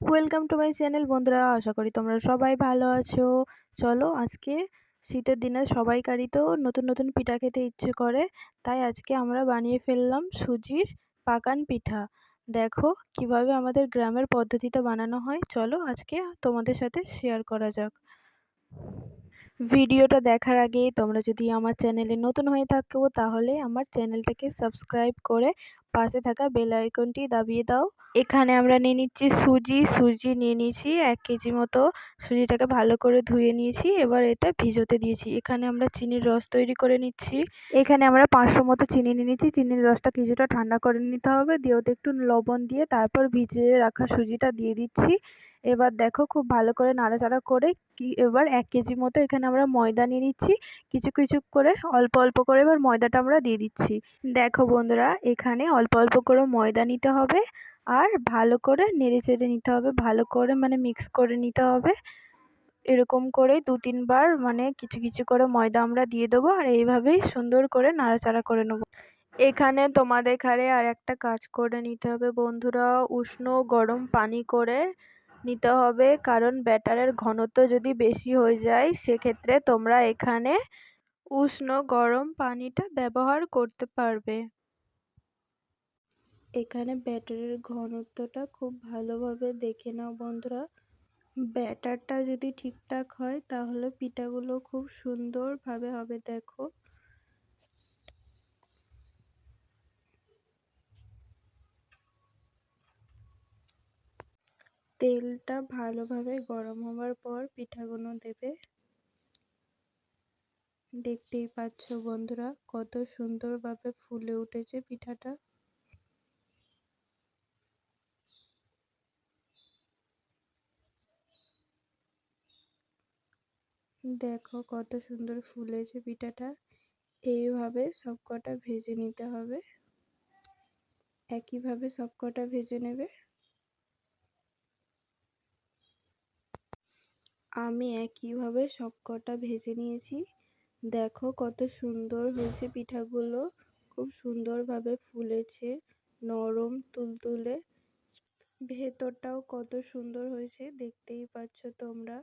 Welcome to my channel বন্ধুরা, আশা করি তোমরা সবাই ভালো আছো। চলো আজকে শীতের দিনে সবাইকারই তো নতুন নতুন পিঠা খেতে ইচ্ছে করে, তাই আজকে আমরা বানিয়ে ফেললাম সুজির পাকান পিঠা। দেখো কীভাবে আমাদের গ্রামের পদ্ধতিতে বানানো হয়, চলো আজকে তোমাদের সাথে শেয়ার করা যাক। ভিডিওটা দেখার আগে তোমরা যদি আমার চ্যানেলে নতুন হয়ে থাকো, তাহলে আমার চ্যানেলটাকে সাবস্ক্রাইব করে পাশে থাকা বেল আইকনটি দাবিয়ে দাও। এখানে আমরা নিয়ে নিচ্ছি সুজি। সুজি নিয়ে নিয়েছি এক কেজি মতো। সুজিটাকে ভালো করে ধুয়ে নিয়েছি। এবার এটা ভিজোতে দিয়েছি। এখানে আমরা চিনির রস তৈরি করে নিচ্ছি। এখানে আমরা পাঁচশো মতো চিনি নিয়ে নিচ্ছি। চিনির রসটা কিছুটা ঠান্ডা করে নিতে হবে। দিয়ে ওতে একটু লবণ দিয়ে তারপর ভিজিয়ে রাখা সুজিটা দিয়ে দিচ্ছি। এবার দেখো খুব ভালো করে নাড়াচাড়া করে কি এবার এক কেজি মতো এখানে আমরা ময়দা নিয়ে নিচ্ছি। কিছু কিছু করে অল্প অল্প করে এবার ময়দাটা আমরা দিয়ে দিচ্ছি। দেখো বন্ধুরা, এখানে অল্প অল্প করে ময়দা নিতে হবে আর ভালো করে নেড়ে চেড়ে নিতে হবে। ভালো করে মানে মিক্স করে নিতে হবে। এরকম করে দু তিনবার মানে কিছু কিছু করে ময়দা আমরা দিয়ে দেবো আর এইভাবেই সুন্দর করে নাড়াচাড়া করে নেব। এখানে তোমাদের ঘরে আর একটা কাজ করে নিতে হবে বন্ধুরা। উষ্ণ গরম পানি করে নিতে হবে কারণ ব্যাটারের ঘনত্ব যদি বেশি হয়ে যায় সেক্ষেত্রে তোমরা এখানে উষ্ণ গরম পানিটা ব্যবহার করতে পারবে। এখানে ব্যাটারের ঘনত্বটা খুব ভালোভাবে দেখে নাও বন্ধুরা। ব্যাটারটা যদি ঠিকঠাক হয়, তাহলে পিঠাগুলো খুব সুন্দরভাবে হবে, দেখো। তেলটা ভালোভাবে গরম হওয়ার পর পিঠাগুলো দেবে। দেখতেই পাচ্ছ বন্ধুরা, কত সুন্দরভাবে ফুলে উঠেছে পিঠাটা। দেখো কত সুন্দর ফুলেছে পিঠাটা। এইভাবে সবকটা ভেজে নিতে হবে। একইভাবে সবকটা ভেজে নেবে। আমি একইভাবে সবকটা ভেজে নিয়েছি। দেখো কত সুন্দর হয়েছে পিঠাগুলো। খুব সুন্দরভাবে ফুলেছে, নরম, তুলতুলে। ভেতরটাও কত সুন্দর হয়েছে, দেখতেই পাচ্ছ তোমরা।